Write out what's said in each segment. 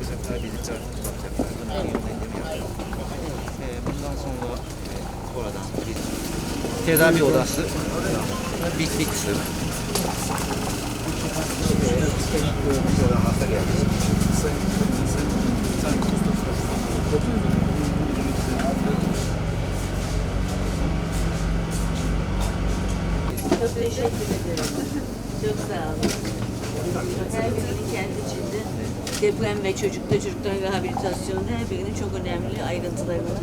Bu sefer birlikte bakacaklar. Bundan yönlendirme yapacaklar. Ee, bundan sonra e, oradan bir tedavi odası bir, bir kısım. hasta geldi. Çok teşekkür ederim. Çok sağ olun. Her birinin içinde deprem ve çocukta çocukların rehabilitasyonu her birinin çok önemli ayrıntıları var.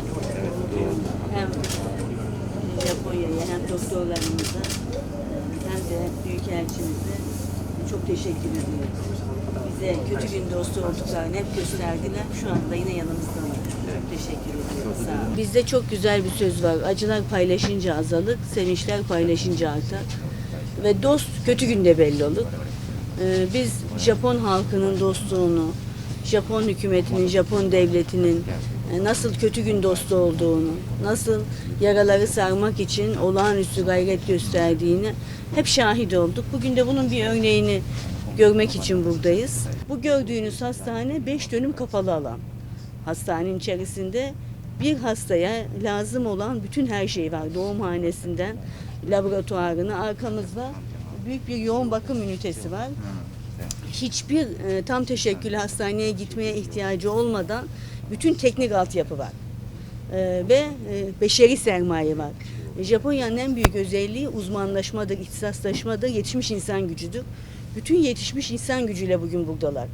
Hem Japonya'ya hem doktorlarımıza hem de Büyükelçimize çok teşekkür ediyoruz. Bize kötü gün dostu olduklarını hep gösterdiler. Şu anda yine yanımızdalar. Çok teşekkür ediyoruz. Sağ olun. Bizde çok güzel bir söz var. Acılar paylaşınca azalır, sevinçler paylaşınca artar. Ve dost kötü günde belli olur. Ee, biz Japon halkının dostluğunu, Japon hükümetinin, Japon devletinin e, nasıl kötü gün dostu olduğunu, nasıl yaraları sarmak için olağanüstü gayret gösterdiğini hep şahit olduk. Bugün de bunun bir örneğini görmek için buradayız. Bu gördüğünüz hastane 5 dönüm kapalı alan. Hastanenin içerisinde bir hastaya lazım olan bütün her şey var. Doğumhanesinden laboratuvarına arkamızda büyük bir yoğun bakım ünitesi var. Hiçbir e, tam teşekküllü hastaneye gitmeye ihtiyacı olmadan bütün teknik altyapı var. E, ve e, beşeri sermaye var. E, Japonya'nın en büyük özelliği uzmanlaşmadır, ihtisaslaşmadır, yetişmiş insan gücüdür. Bütün yetişmiş insan gücüyle bugün buradalar.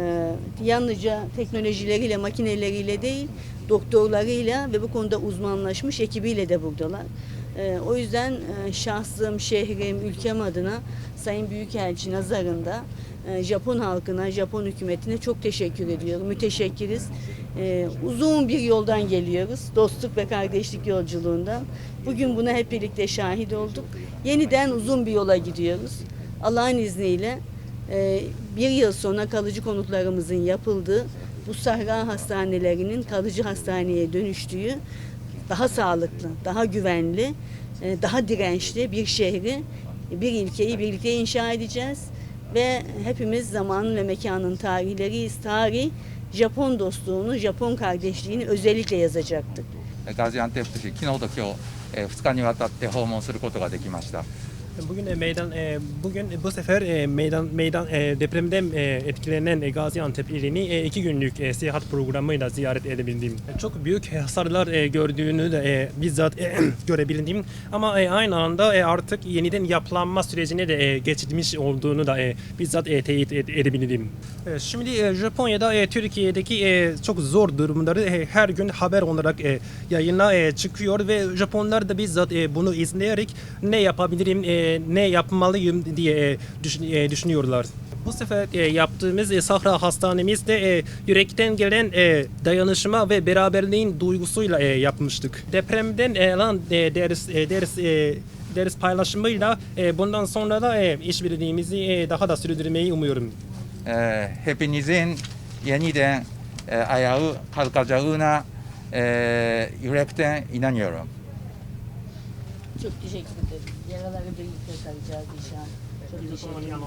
E, yalnızca teknolojileriyle, makineleriyle değil, doktorlarıyla ve bu konuda uzmanlaşmış ekibiyle de buradalar. E, o yüzden e, şahsım, şehrim, ülkem adına Sayın Büyükelçi nazarında e, Japon halkına, Japon hükümetine çok teşekkür ediyorum. Müteşekkiriz. E, uzun bir yoldan geliyoruz. Dostluk ve kardeşlik yolculuğundan. Bugün buna hep birlikte şahit olduk. Yeniden uzun bir yola gidiyoruz. Allah'ın izniyle e, bir yıl sonra kalıcı konutlarımızın yapıldığı, bu sahra hastanelerinin kalıcı hastaneye dönüştüğü daha sağlıklı, daha güvenli, e, daha dirençli bir şehri, bir ilkeyi birlikte inşa edeceğiz. Ve hepimiz zamanın ve mekanın tarihleriyiz. Tarih Japon dostluğunu, Japon kardeşliğini özellikle yazacaktık. ガジアンテップ市、昨日と今日、え2日にわたって訪問することができました。 Bugün e, meydan e, bugün bu sefer e, meydan meydan e, depremden e, etkilenen e, Gaziantep ilini e, iki günlük e, seyahat programıyla ziyaret edebildim. E, Çok büyük hasarlar e, gördüğünü de e, bizzat e, görebildim. Ama e, aynı anda e, artık yeniden yapılanma sürecine de e, geçilmiş olduğunu da e, bizzat e, teyit ed- edebildim. E, Şimdi e, Japonya'da e, Türkiye'deki e, çok zor durumları e, her gün haber olarak e, yayına e, çıkıyor ve Japonlar da bizzat e, bunu izleyerek ne yapabilirim, e, ne yapmalıyım diye e, e, düşünüyorlar. Bu sefer e, yaptığımız e, Sahra Hastanemizde yürekten gelen dayanışma ve beraberliğin duygusuyla yapmıştık. Depremden e, alan e, ders, ders, ders paylaşımıyla bundan sonra da işbirliğimizi daha da sürdürmeyi umuyorum. hepinizin yeniden ayağı kalkacağına yürekten inanıyorum. Çok teşekkür ederim. Yaraları birlikte saracağız inşallah. Çok teşekkür ederim.